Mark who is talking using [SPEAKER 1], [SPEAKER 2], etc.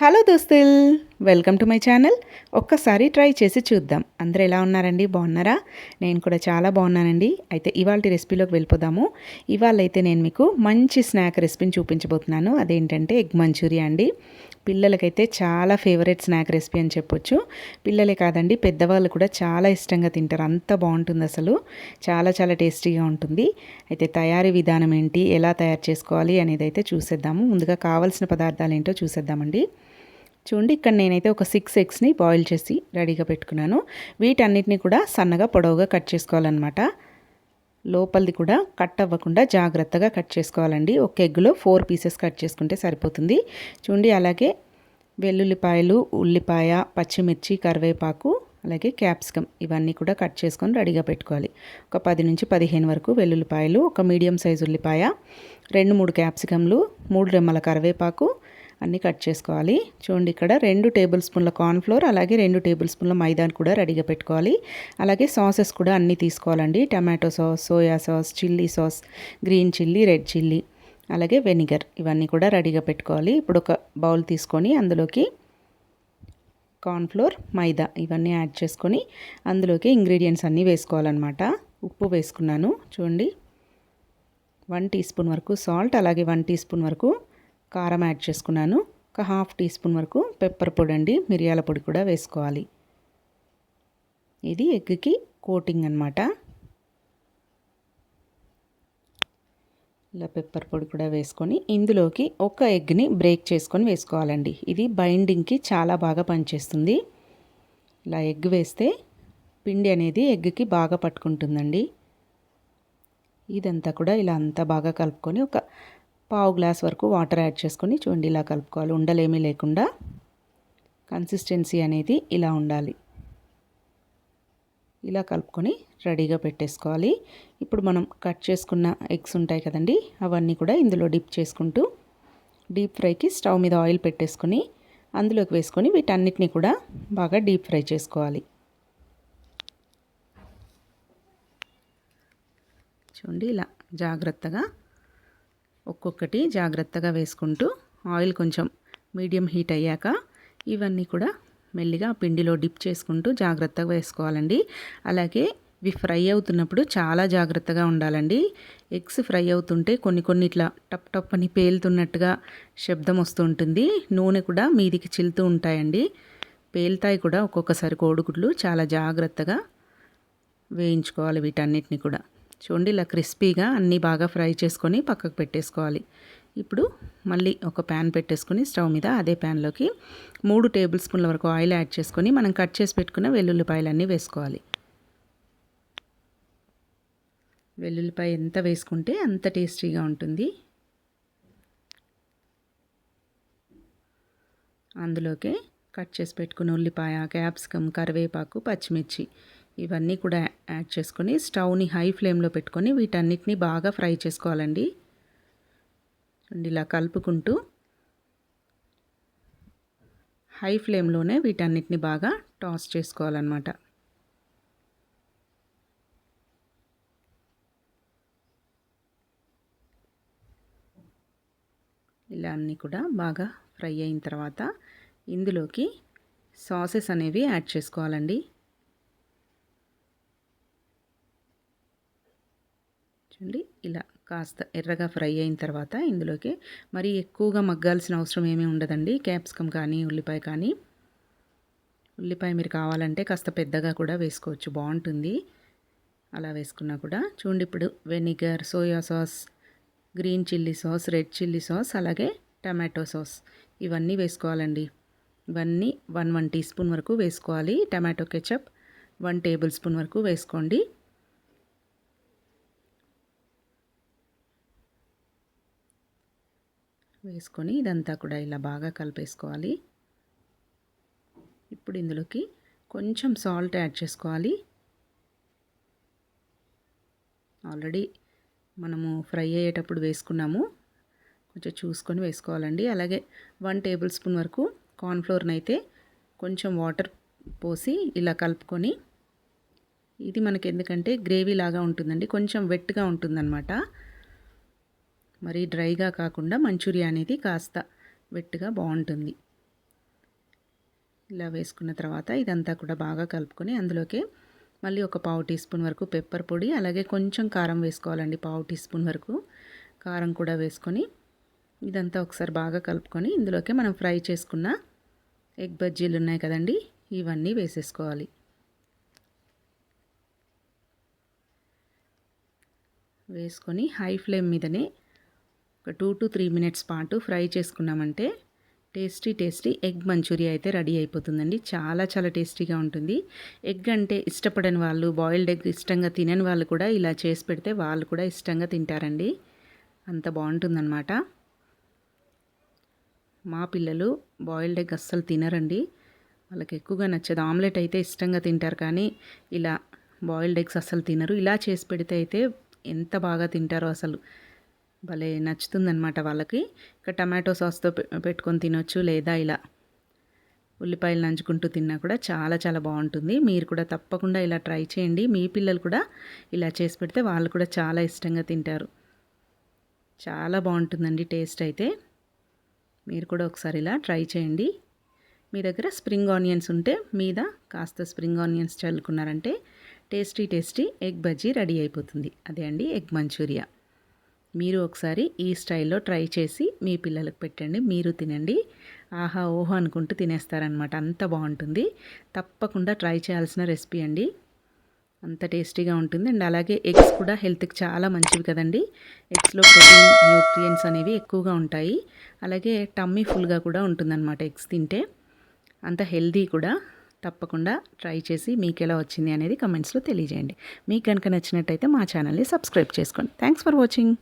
[SPEAKER 1] Hello దోస్తుల్ welcome to my channel. ఒక్కసారి try చేసి చూద్దాం. అందరూ ఎలా ఉన్నారండి? బాగున్నారా? నేను కూడా చాలా బాగున్నానండి. అయితే ఇవాళ రెసిపీలోకి వెళ్ళిపోదాము. ఇవాళ అయితే నేను మీకు మంచి స్నాక్ రెసిపీని చూపించబోతున్నాను. అదేంటంటే ఎగ్ మంచూరియా అండి. పిల్లలకైతే చాలా ఫేవరెట్ స్నాక్ రెసిపీ అని చెప్పొచ్చు. పిల్లలే కాదండి పెద్దవాళ్ళు కూడా చాలా ఇష్టంగా తింటారు. అంత బాగుంటుంది అసలు. చాలా చాలా టేస్టీగా ఉంటుంది. అయితే తయారీ విధానం ఏంటి? ఎలా తయారు చేసుకోవాలి అనేది అయితే చూసేద్దాము. ముందుగా కావాల్సిన పదార్థాలు ఏంటో చూసేద్దామండి. చూడండి ఇక్కడ నేనైతే ఒక సిక్స్ ఎగ్స్ని బాయిల్ చేసి రెడీగా పెట్టుకున్నాను. వీటన్నిటిని కూడా సన్నగా పొడవుగా కట్ చేసుకోవాలన్నమాట. లోపలిది కూడా కట్ అవ్వకుండా జాగ్రత్తగా కట్ చేసుకోవాలండి. ఒక ఎగ్గులో ఫోర్ పీసెస్ కట్ చేసుకుంటే సరిపోతుంది. చూడండి అలాగే వెల్లుల్లిపాయలు ఉల్లిపాయ పచ్చిమిర్చి కరివేపాకు అలాగే క్యాప్సికమ్ ఇవన్నీ కూడా కట్ చేసుకొని రెడీగా పెట్టుకోవాలి. ఒక పది నుంచి పదిహేను వరకు వెల్లుల్లిపాయలు ఒక మీడియం సైజు ఉల్లిపాయ రెండు మూడు క్యాప్సికమ్లు మూడు రెమ్మల కరివేపాకు అన్నీ కట్ చేసుకోవాలి. చూడండి ఇక్కడ రెండు టేబుల్ స్పూన్ల కార్న్ఫ్లోర్ అలాగే రెండు టేబుల్ స్పూన్ల మైదాని కూడా రెడీగా పెట్టుకోవాలి. అలాగే సాసెస్ కూడా అన్నీ తీసుకోవాలండి. Tomato sauce soya sauce chilli sauce green chilli red chilli అలాగే వెనిగర్ ఇవన్నీ కూడా రెడీగా పెట్టుకోవాలి. ఇప్పుడు ఒక బౌల్ తీసుకొని అందులోకి కార్న్ఫ్లోర్ మైదా ఇవన్నీ యాడ్ చేసుకొని అందులోకి ఇంగ్రీడియంట్స్ అన్నీ వేసుకోవాలన్నమాట. ఉప్పు వేసుకున్నాను చూడండి. వన్ టీ స్పూన్ వరకు సాల్ట్ అలాగే వన్ టీ స్పూన్ వరకు కారం యాడ్ చేసుకున్నాను. ఒక హాఫ్ టీ స్పూన్ వరకు పెప్పర్ పొడి అండి మిరియాల పొడి కూడా వేసుకోవాలి. ఇది ఎగ్కి కోటింగ్ అనమాట ఇలా పెప్పర్ పొడి కూడా వేసుకొని ఇందులోకి ఒక ఎగ్ని బ్రేక్ చేసుకొని వేసుకోవాలండి. ఇది బైండింగ్కి చాలా బాగా పనిచేస్తుంది. ఇలా ఎగ్ వేస్తే పిండి అనేది ఎగ్కి బాగా పట్టుకుంటుందండి. ఇదంతా కూడా ఇలా అంతా బాగా కలుపుకొని ఒక పావు గ్లాస్ వరకు వాటర్ యాడ్ చేసుకొని చూడండి ఇలా కలుపుకోవాలి. ఉండలేమీ లేకుండా కన్సిస్టెన్సీ అనేది ఇలా ఉండాలి. ఇలా కలుపుకొని రెడీగా పెట్టేసుకోవాలి. ఇప్పుడు మనం కట్ చేసుకున్న ఎగ్స్ ఉంటాయి కదండి అవన్నీ కూడా ఇందులో డిప్ చేసుకుంటూ డీప్ ఫ్రైకి స్టవ్ మీద ఆయిల్ పెట్టేసుకొని అందులోకి వేసుకొని వీటన్నిటిని కూడా బాగా డీప్ ఫ్రై చేసుకోవాలి. చూడండి ఇలా జాగ్రత్తగా ఒక్కొక్కటి జాగ్రత్తగా వేసుకుంటూ ఆయిల్ కొంచెం మీడియం హీట్ అయ్యాక ఇవన్నీ కూడా మెల్లిగా పిండిలో డిప్ చేసుకుంటూ జాగ్రత్తగా వేసుకోవాలండి. అలాగే ఇవి ఫ్రై అవుతున్నప్పుడు చాలా జాగ్రత్తగా ఉండాలండి. ఎగ్స్ ఫ్రై అవుతుంటే కొన్ని కొన్ని ఇట్లా టప్ టప్ అని పేలుతున్నట్టుగా శబ్దం వస్తూ ఉంటుంది. నూనె కూడా మీదికి చిల్లుతూ ఉంటాయండి. పేలుతాయి కూడా ఒక్కొక్కసారి కోడిగుడ్లు చాలా జాగ్రత్తగా వేయించుకోవాలి వీటన్నిటిని కూడా. చూడండి ఇలా క్రిస్పీగా అన్నీ బాగా ఫ్రై చేసుకొని పక్కకు పెట్టేసుకోవాలి. ఇప్పుడు మళ్ళీ ఒక ప్యాన్ పెట్టేసుకొని స్టవ్ మీద అదే ప్యాన్లోకి మూడు టేబుల్ స్పూన్ల వరకు ఆయిల్ యాడ్ చేసుకొని మనం కట్ చేసి పెట్టుకున్న వెల్లుల్లిపాయలన్నీ వేసుకోవాలి. వెల్లుల్లిపాయ ఎంత వేసుకుంటే అంత టేస్టీగా ఉంటుంది. అందులోకి కట్ చేసి పెట్టుకున్న ఉల్లిపాయ క్యాప్సికమ్ కరివేపాకు పచ్చిమిర్చి ఇవన్నీ కూడా యాడ్ చేసుకొని స్టవ్ని హై ఫ్లేమ్లో పెట్టుకొని వీటన్నిటిని బాగా ఫ్రై చేసుకోవాలండి. ఇలా కలుపుకుంటూ హై ఫ్లేమ్లోనే వీటన్నిటిని బాగా టాస్ చేసుకోవాలన్నమాట. ఇలా అన్నీ కూడా బాగా ఫ్రై అయిన తర్వాత ఇందులోకి సాసెస్ అనేవి యాడ్ చేసుకోవాలండి. చూడండి. ఇలా కాస్త ఎర్రగా ఫ్రై అయిన తర్వాత ఇందులోకి మరీ ఎక్కువగా మగ్గాల్సిన అవసరం ఏమీ ఉండదండి. క్యాప్సికమ్ కానీ ఉల్లిపాయ కానీ. ఉల్లిపాయ మీరు కావాలంటే కాస్త పెద్దగా కూడా వేసుకోవచ్చు. బాగుంటుంది. అలా వేసుకున్నా కూడా. చూడండి ఇప్పుడు vinegar soya sauce green chilli sauce red chilli sauce అలాగే టమాటో సాస్ ఇవన్నీ వేసుకోవాలండి. ఇవన్నీ వన్ వన్ టీ స్పూన్ వరకు వేసుకోవాలి. Tomato ketchup one tablespoon వరకు వేసుకోండి. వేసుకొని ఇదంతా కూడా ఇలా బాగా కలిపేసుకోవాలి. ఇప్పుడు ఇందులోకి కొంచెం సాల్ట్ యాడ్ చేసుకోవాలి. ఆల్రెడీ మనము ఫ్రై అయ్యేటప్పుడు వేసుకున్నాము. కొంచెం చూసుకొని వేసుకోవాలండి. అలాగే వన్ టేబుల్ స్పూన్ వరకు కార్న్ఫ్లోర్ని అయితే కొంచెం వాటర్ పోసి ఇలా కలుపుకొని ఇది మనకి ఎందుకంటే గ్రేవీ లాగా ఉంటుందండి. కొంచెం వెట్గా ఉంటుందన్నమాట. మరి డ్రైగా కాకుండా మంచూరియా అనేది కాస్త వెట్టుగా బాగుంటుంది. ఇలా వేసుకున్న తర్వాత ఇదంతా కూడా బాగా కలుపుకొని అందులోకి మళ్ళీ ఒక పావు టీ స్పూన్ వరకు పెప్పర్ పొడి అలాగే కొంచెం కారం వేసుకోవాలండి పావు టీ స్పూన్ వరకు. కారం కూడా వేసుకొని ఇదంతా ఒకసారి బాగా కలుపుకొని ఇందులోకి మనం ఫ్రై చేసుకున్న ఎగ్ బజ్జీలు ఉన్నాయి కదండి ఇవన్నీ వేసేసుకోవాలి. వేసుకొని హై ఫ్లేమ్ మీదనే ఒక టూ టు త్రీ మినిట్స్ పాటు ఫ్రై చేసుకున్నామంటే టేస్టీ టేస్టీ ఎగ్ మంచూరియా అయితే రెడీ అయిపోతుందండి. చాలా చాలా టేస్టీగా ఉంటుంది. ఎగ్ అంటే ఇష్టపడని వాళ్ళు బాయిల్డ్ ఎగ్ ఇష్టంగా తినని వాళ్ళు కూడా ఇలా చేసి పెడితే వాళ్ళు కూడా ఇష్టంగా తింటారండి. అంత బాగుంటుందన్నమాట. మా పిల్లలు బాయిల్డ్ ఎగ్ అస్సలు తినరండి. వాళ్ళకి ఎక్కువగా నచ్చదు. ఆమ్లెట్ అయితే ఇష్టంగా తింటారు కానీ ఇలా బాయిల్డ్ ఎగ్స్ అస్సలు తినరు. ఇలా చేసి పెడితే అయితే ఎంత బాగా తింటారో అసలు. భలే నచ్చుతుందనమాట వాళ్ళకి. ఇక టమాటో సాస్తో పెట్టుకొని తినొచ్చు లేదా ఇలా ఉల్లిపాయలు నంచుకుంటూ తిన్నా కూడా చాలా చాలా బాగుంటుంది. మీరు కూడా తప్పకుండా ఇలా ట్రై చేయండి. మీ పిల్లలు కూడా ఇలా చేసి పెడితే వాళ్ళు కూడా చాలా ఇష్టంగా తింటారు. చాలా బాగుంటుందండి టేస్ట్ అయితే. మీరు కూడా ఒకసారి ఇలా ట్రై చేయండి. మీ దగ్గర స్ప్రింగ్ ఆనియన్స్ ఉంటే మీద కాస్త spring onions చల్లుకున్నారంటే tasty tasty egg bajji ready అయిపోతుంది. అదే అండి ఎగ్ మంచూరియా. మీరు ఒకసారి ఈ స్టైల్లో ట్రై చేసి మీ పిల్లలకు పెట్టండి. మీరు తినండి. ఆహా ఓహో అనుకుంటూ తినేస్తారనమాట అంత బాగుంటుంది. తప్పకుండా ట్రై చేయాల్సిన రెసిపీ అండి. అంత టేస్టీగా ఉంటుంది. అండ్ అలాగే ఎగ్స్ కూడా హెల్త్కి చాలా మంచివి కదండి. ఎగ్స్లో ప్రోటీన్ న్యూట్రియంట్స్ అనేవి ఎక్కువగా ఉంటాయి. అలాగే టమ్మీ ఫుల్గా కూడా ఉంటుందన్నమాట ఎగ్స్ తింటే. అంత హెల్దీ కూడా. తప్పకుండా ట్రై చేసి మీకు ఎలా వచ్చింది అనేది కమెంట్స్లో తెలియజేయండి. మీకు కనుక నచ్చినట్టయితే మా ఛానల్ని సబ్స్క్రైబ్ చేసుకోండి. Thanks for watching.